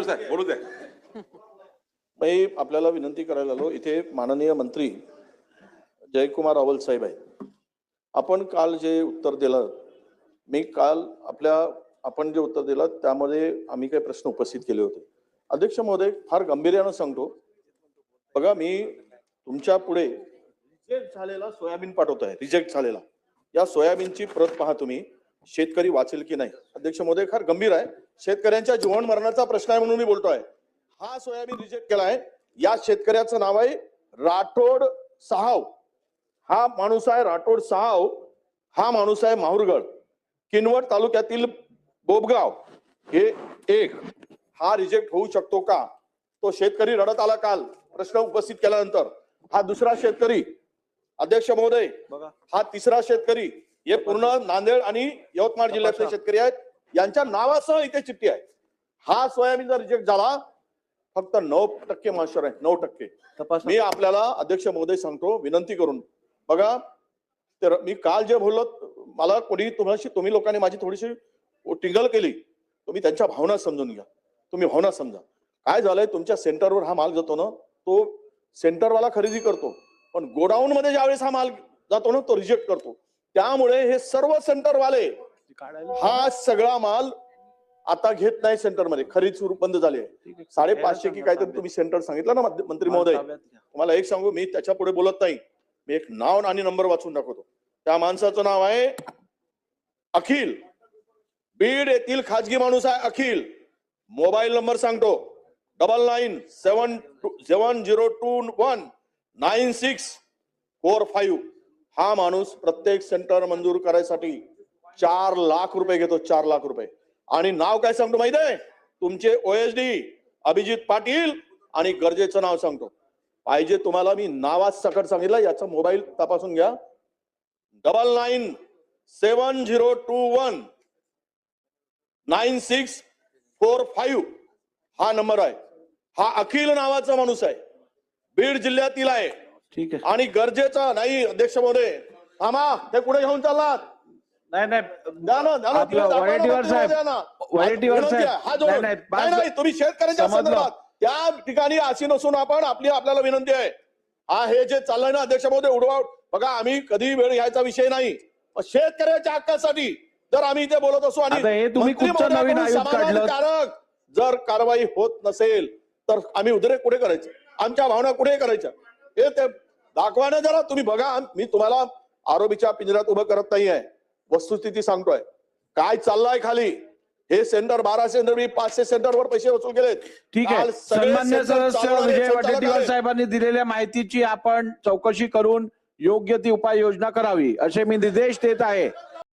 साहेब बोलू द्या मी आपल्याला विनंती करायला आलो. इथे माननीय मंत्री जयकुमार रावल साहेब आहेत. आपण काल जे उत्तर दिलं मी काल आपल्या आपण जे उत्तर दिलं त्यामध्ये आम्ही काही प्रश्न उपस्थित केले होते. अध्यक्ष महोदय फार गांभीर्यानं सांगतो. बघा मी तुमच्यापुढे रिजेक्ट झालेला सोयाबीन पाठवत आहे रिजेक्ट झालेला. या सोयाबीनची प्रत पहा तुम्ही. शेतकरी वाचेल की नाही? अध्यक्ष महोदय फार गंभीर आहे. शेतकऱ्यांच्या जीवन मरणाचा प्रश्न आहे म्हणून मी बोलतोय. हा सोयाबीन रिजेक्ट केला आहे. या शेतकऱ्याचं नाव आहे राठोड सहाव. हा माणूस आहे राठोड सहाव. हा माणूस आहे माहुरगड. किनवट तालुक्यातील बोबगाव. हे एक. हा रिजेक्ट होऊ शकतो का? तो शेतकरी रडत आला काल. प्रश्न उपस्थित केल्यानंतर. हा दुसरा शेतकरी. अध्यक्ष महोदय बघा. हा तिसरा शेतकरी. हे पूर्ण नांदेड आणि यवतमाळ जिल्ह्यातले शेतकरी आहेत. यांच्या नावासह इथे चिठ्ठी आहे. हा सोयाबीन जर रिजेक्ट झाला. फक्त नऊ टक्के मास्टर आहे नऊ टक्के. मी आपल्याला अध्यक्ष महोदय सांगतो विनंती करून. बघा तर मी काल जे बोललो मला कोणी तुम्हाला तुम्ही लोकांनी माझी थोडीशी टिंगल केली. तुम्ही त्यांच्या भावना समजून घ्या. तुम्ही भावना समजा. काय झालंय तुमच्या सेंटरवर हा माल जातो ना तो सेंटरवाला खरेदी करतो. पण गोडाऊन मध्ये ज्यावेळेस हा माल जातो ना तो रिजेक्ट करतो. त्यामुळे हे सर्व सेंटरवाले हा सगळा माल आता घेत नाही सेंटरमध्ये. खरेदी सुरू बंद झाली आहे. साडेपाचशे की काहीतरी तुम्ही सेंटर सांगितलं ना मंत्री महोदय. तुम्हाला एक सांगू मी त्याच्या पुढे बोलत नाही. मी एक नाव आणि नंबर वाचून दाखवतो. त्या माणसाचं नाव आहे अखिल. बीड येथील खाजगी माणूस आहे अखिल. मोबाईल नंबर सांगतो. Double nine seven seven zero two one nine six four five. हा माणूस प्रत्येक सेंटर मंजूर करायसाठी चार लाख रुपये घेतो चार लाख रुपये. आणि नाव काय सांगतो माहीत आहे तुमचे ओएसडी अभिजित पाटील आणि गरजेचं नाव सांगतो. पाहिजे तुम्हाला मी नावाच सकट सांगितलं याचा मोबाईल तपासून घ्या. Double nine seven zero two one nine six four five हा नंबर आहे. हा अखिल नावाचा माणूस आहे. बीड जिल्ह्यातील आहे. ठीक आहे आणि गरजेचा नाही अध्यक्ष महोदय थांबा ते कुठे घेऊन चाललात नाही नाही वडेट्टीवार साहेब. वडेट्टीवार साहेब. हा. नाही, तुम्ही शेतकऱ्यांच्या. संदर्भात त्या ठिकाणी अशी नसून आपण आपली आपल्याला विनंती आहे हा हे जे चाललंय ना अध्यक्ष महोदय उडवा बघा आम्ही कधी वेळ घ्यायचा विषय नाही पण शेतकऱ्याच्या हक्कासाठी जर आम्ही इथे बोलत असू आणि हे? समाधानकारक जर कारवाई होत नसेल तर आम्ही उदरे कुठे करायचं आमच्या भावना कुठे करायच्या हे ते दाखवा ना जरा तुम्ही बघा. मी तुम्हाला आरोपीच्या पिंजऱ्यात उभं करत नाहीये. वस्तुस्थिती सांगतोय. काय चाललंय खाली? हे सेंटर बाराशे सेंटर मी पाचशे सेंटरवर पैसे वसूल केलेत. ठीक आहे. काल सन्मान्य सदस्य विजय वडेट्टीवार. साहेबांनी दिलेल्या माहितीची आपण चौकशी करून योग्य ती उपाययोजना करावी असे मी निर्देश देत आहे.